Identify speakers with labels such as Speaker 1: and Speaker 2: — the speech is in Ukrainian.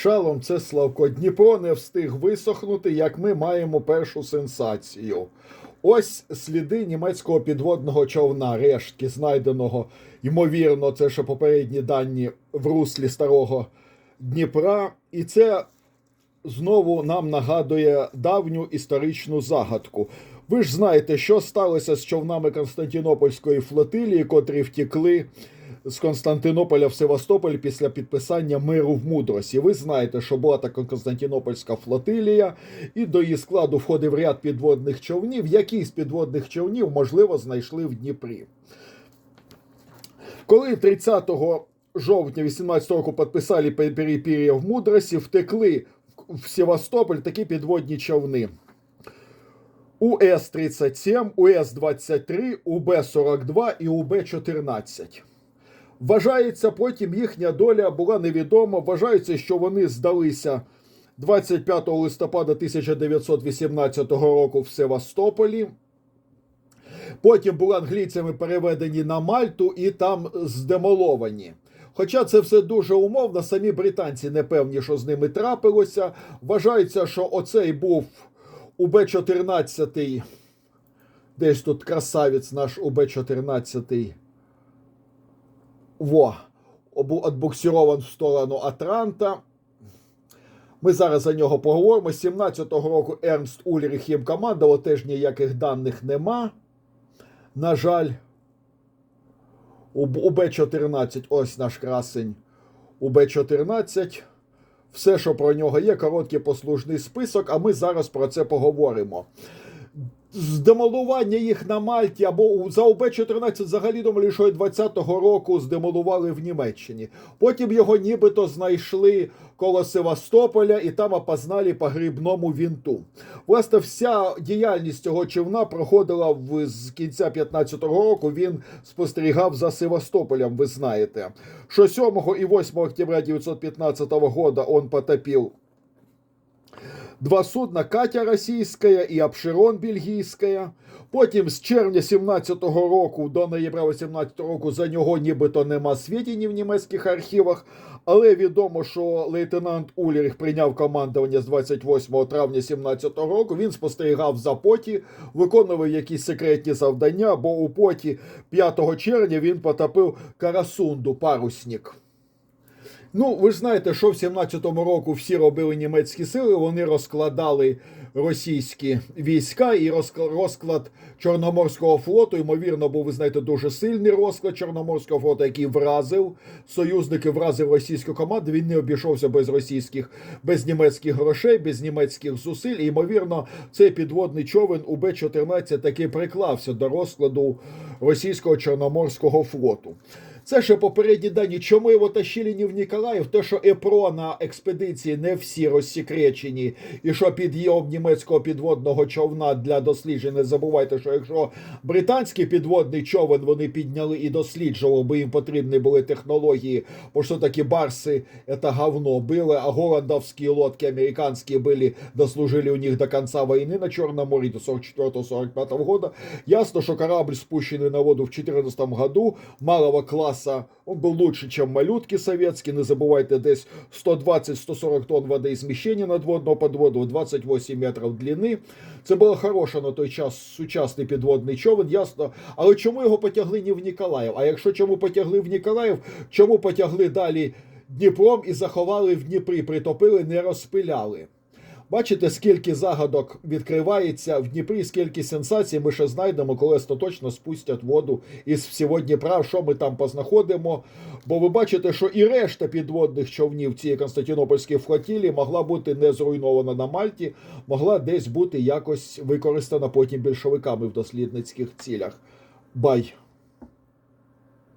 Speaker 1: Шалом це Славко. Дніпро не встиг висохнути, як ми маємо першу сенсацію. Ось сліди німецького підводного човна, рештки, знайденого, ймовірно, це ще попередні дані в руслі старого Дніпра. І це знову нам нагадує давню історичну загадку. Ви ж знаєте, що сталося з човнами Константинопольської флотилії, котрі втекли з Константинополя в Севастополь після підписання миру в мудрості. Ви знаєте, що була така Константинопольська флотилія, і до її складу входив ряд підводних човнів. Які з підводних човнів, можливо, знайшли в Дніпрі. Коли 30 жовтня 18 року підписали перепір'я в мудрості, втекли в Севастополь такі підводні човни. УС-37, УС-23, УБ-42 і УБ-14. Вважається, потім їхня доля була невідома. Вважається, що вони здалися 25 листопада 1918 року в Севастополі. Потім були англійцями переведені на Мальту і там здемоловані. Хоча це все дуже умовно, самі британці не певні, що з ними трапилося. Вважається, що оцей був УБ-14, десь тут красавець наш УБ-14. Во, був отбуксирован в сторону Атранта. Ми зараз за нього поговоримо. 17-го року Ернст Ульріх їм командував, теж ніяких даних нема. На жаль, у УБ-14, ось наш красень. УБ-14. Все, що про нього є, короткий послужний список, а ми зараз про це поговоримо. Здемолування їх на Мальті або за УБ-14 взагалі думали, що 20-го року здемолували в Німеччині. Потім його нібито знайшли коло Севастополя і там опознали по грибному вінту. Власне, вся діяльність цього човна проходила в, з кінця 15-го року. Він спостерігав за Севастополем, ви знаєте. Що 7 і 8 октября 1915 года он потопил Два судна Катя російська і Апшерон бельгійська. Потім з червня 17-го року до ноября 18-го року за нього нібито нема свідчень в німецьких архівах. Але відомо, що лейтенант Уліріх прийняв командування з 28 травня 17-го року. Він спостерігав за поті, виконував якісь секретні завдання, бо у поті 5 червня він потопив Карасунду, парусник. Ну, ви ж знаєте, що в 17-му року всі робили німецькі сили, вони розкладали російські війська і розк- розклад Чорноморського флоту, ймовірно, був, ви знаєте, дуже сильний розклад Чорноморського флоту, який вразив союзники, вразив російську команду. Він не обійшовся без російських, без німецьких грошей, без німецьких зусиль. І, ймовірно, цей підводний човен УБ-14 таки приклався до розкладу російського Чорноморського флоту. Це ще попередні дані. Чому його тащили не в Ніколаїв? Те, що ЕПРО на експедиції не всі розсекречені, і що підйом німецького підводного човна для досліджень. Не забувайте, що якщо британський підводний човен вони підняли і досліджували, бо їм потрібні були технології, бо що такі барси це говно били, а голландовські лодки американські були, дослужили у них до конца війни на Чорному морі до 44-45 года. Ясно, що корабль, спущенный на воду в 2014 году, малого класса, он был лучше, чем малютки советские. Не забувайте, десь 120-140 тонн води зміщення надводного подводу, 28 метрів длини. Це було хороше на той час сучасний підводний човен, ясно. Але чому його потягли не в Ніколаїв? А якщо чому потягли в Ніколаїв, чому потягли далі Дніпром і заховали в Дніпрі, притопили, не розпиляли? Бачите, скільки загадок відкривається в Дніпрі, скільки сенсацій ми ще знайдемо, коли остаточно спустять воду із всього Дніпра, що ми там познаходимо. Бо ви бачите, що і решта підводних човнів цієї Константинопольської флотілії могла бути не зруйнована на Мальті, могла десь бути якось використана потім більшовиками в дослідницьких цілях. Бай!